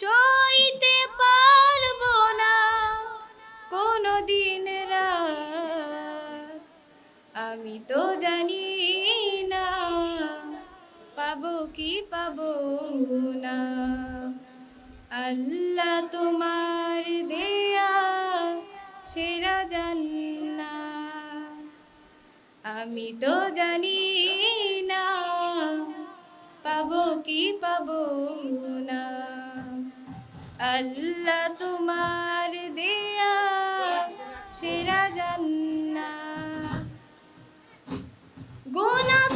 সইতে পারব না। কোনো দিন আমি তো জানি না, পাবো কি পাবো না। আল্লাহ তোমার দেয়া সেরা জান্না আমি তো জানি না, পাবো কি পাবো না। আল্লাহ তোমার দিয়া সেরা জান্না গোনা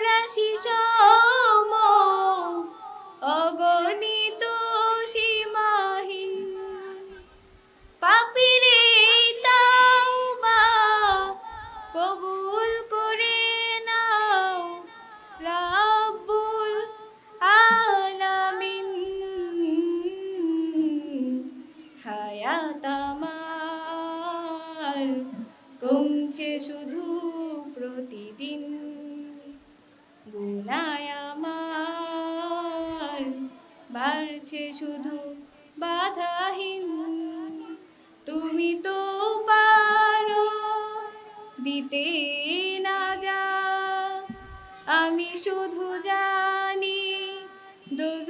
বালুরাশি সম পাপিরে কবুল করে নাও রাব্বুল আলামিন। কমছে শুধু বাড়ছে শুধু বাধাহীন। তুমি তো পারো দিতে না যা। আমি শুধু জানি দুজখের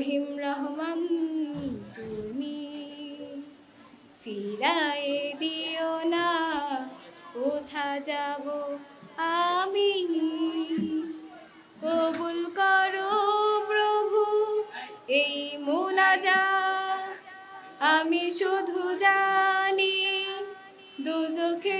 রহিম রহমান, তুমি ফিরায়ে দিও না, কোথা যাব আমি? কবুল করো প্রভু, এই মোনাজা আমি শুধু জানি দুজখের